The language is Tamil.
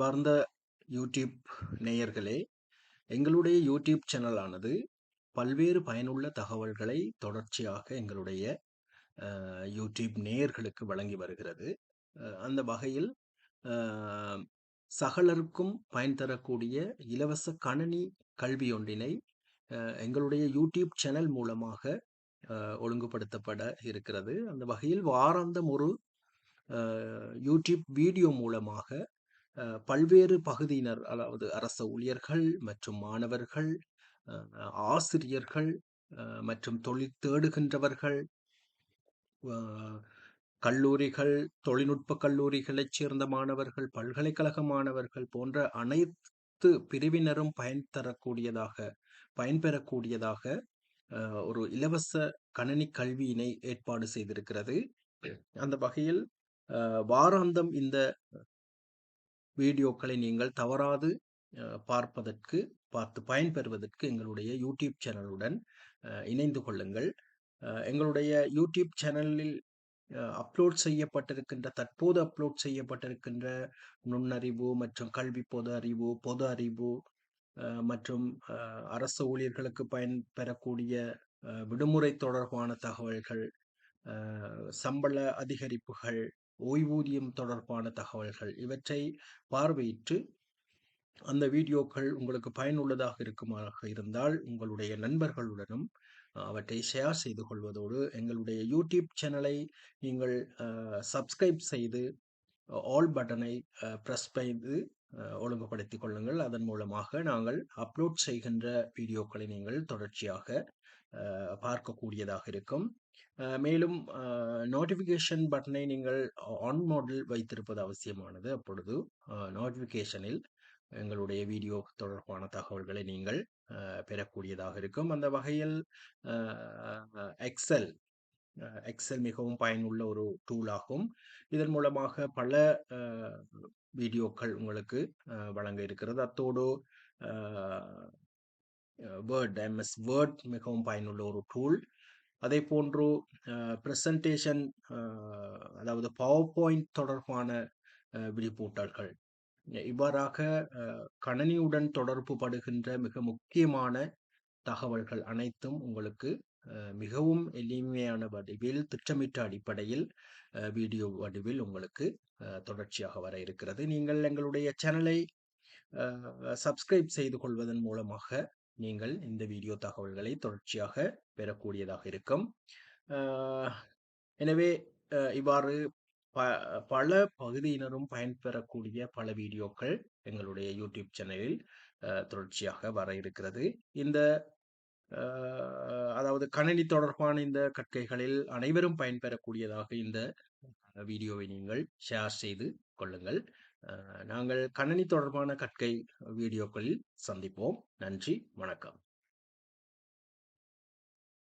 அன்பார்ந்த யூடியூப் நேயர்களே எங்களுடைய யூடியூப் சேனலானது பல்வேறு பயனுள்ள தகவல்களை தொடர்ச்சியாக எங்களுடைய யூடியூப் நேயர்களுக்கு வழங்கி வருகிறது. அந்த வகையில் சகலருக்கும் பயன் தரக்கூடிய இலவச கணனி கல்வி ஒன்றினை எங்களுடைய யூடியூப் சேனல் மூலமாக ஒழுங்குபடுத்தப்பட இருக்கிறது. அந்த வகையில் வாராந்தம் ஒரு யூடியூப் வீடியோ மூலமாக பல்வேறு பகுதியினர் அதாவது அரச ஊழியர்கள் மற்றும் மாணவர்கள் அஹ், ஆசிரியர்கள் அஹ், மற்றும் தொழில் தேடுகின்றவர்கள் கல்லூரிகள் தொழில்நுட்ப கல்லூரிகளைச் சேர்ந்த மாணவர்கள் பல்கலைக்கழக மாணவர்கள் போன்ற அனைத்து பிரிவினரும் பயன் தரக்கூடியதாக பயன்பெறக்கூடியதாக ஒரு இலவச கணனி கல்வியினை ஏற்பாடு செய்திருக்கிறது. அந்த வகையில் வாராந்தம் இந்த வீடியோக்களை நீங்கள் தவறாது பார்ப்பதற்கு பார்த்து பயன்பெறுவதற்கு எங்களுடைய யூடியூப் சேனலுடன் இணைந்து கொள்ளுங்கள். எங்களுடைய யூடியூப் சேனலில் அப்லோட் செய்யப்பட்டிருக்கின்ற தற்போது அப்லோட் செய்யப்பட்டிருக்கின்ற நுண்ணறிவு மற்றும் கல்வி பொது அறிவு பொது அறிவு மற்றும் அரசு ஊழியர்களுக்கு பயன்பெறக்கூடிய பெறக்கூடிய விடுமுறை தொடர்பான தகவல்கள் சம்பள அதிகரிப்புகள் ஓய்வூதியம் தொடர்பான தகவல்கள். இவற்றை பார்வையிட்டு அந்த வீடியோக்கள் உங்களுக்கு பயனுள்ளதாக இருக்குமாக இருந்தால் உங்களுடைய நண்பர்களுடனும் அவற்றை ஷேர் செய்து கொள்வதோடு எங்களுடைய யூடியூப் சேனலை நீங்கள் சப்ஸ்கிரைப் செய்து ஆல் பட்டனை ப்ரெஸ் செய்து ஒழுங்குபடுத்திக் கொள்ளுங்கள். அதன் மூலமாக நாங்கள் அப்லோட் செய்கின்ற வீடியோக்களை நீங்கள் தொடர்ச்சியாக பார்க்கக்கூடியதாக இருக்கும். மேலும் நோட்டிஃபிகேஷன் பட்டனை நீங்கள் ஆன் மோடில் வைத்திருப்பது அவசியமானது. அப்பொழுது நோட்டிஃபிகேஷனில் எங்களுடைய வீடியோ தொடர்பான தகவல்களை நீங்கள் பெறக்கூடியதாக இருக்கும். அந்த வகையில் எக்ஸல் எக்ஸல் மிகவும் பயனுள்ள ஒரு டூல் ஆகும். இதன் மூலமாக பல வீடியோக்கள் உங்களுக்கு வழங்க இருக்கிறது. அத்தோடு வேர்ட் எம்எஸ் வேர்ட் மிகவும் பயனுள்ள ஒரு டூல் அதே போன்று ப்ரெசன்டேஷன் அதாவது பவர் பாயிண்ட் தொடர்பான விழிப்பூட்டல்கள். இவ்வாறாக கணனியுடன் தொடர்பு படுகின்ற மிக முக்கியமான தகவல்கள் அனைத்தும் உங்களுக்கு மிகவும் எளிமையான வடிவில் திட்டமிட்ட அடிப்படையில் வீடியோ வடிவில் உங்களுக்கு தொடர்ச்சியாக வர இருக்கிறது. நீங்கள் எங்களுடைய சேனலை சப்ஸ்கிரைப் செய்து கொள்வதன் மூலமாக நீங்கள் இந்த வீடியோ தகவல்களை தொடர்ச்சியாக பெறக்கூடியதாக இருக்கும். எனவே இவ்வாறு ப பல பகுதியினரும் பயன்பெறக்கூடிய பல வீடியோக்கள் எங்களுடைய யூடியூப் சேனலில் தொடர்ச்சியாக வர இருக்கிறது. இந்த அதாவது கணினி தொடர்பான இந்த கற்கைகளில் அனைவரும் பயன்பெறக்கூடியதாக இந்த வீடியோவை நீங்கள் ஷேர் செய்து கொள்ளுங்கள். நாங்கள் கணினி தொடர்பான கற்கை வீடியோக்களில் சந்திப்போம். நன்றி. வணக்கம்.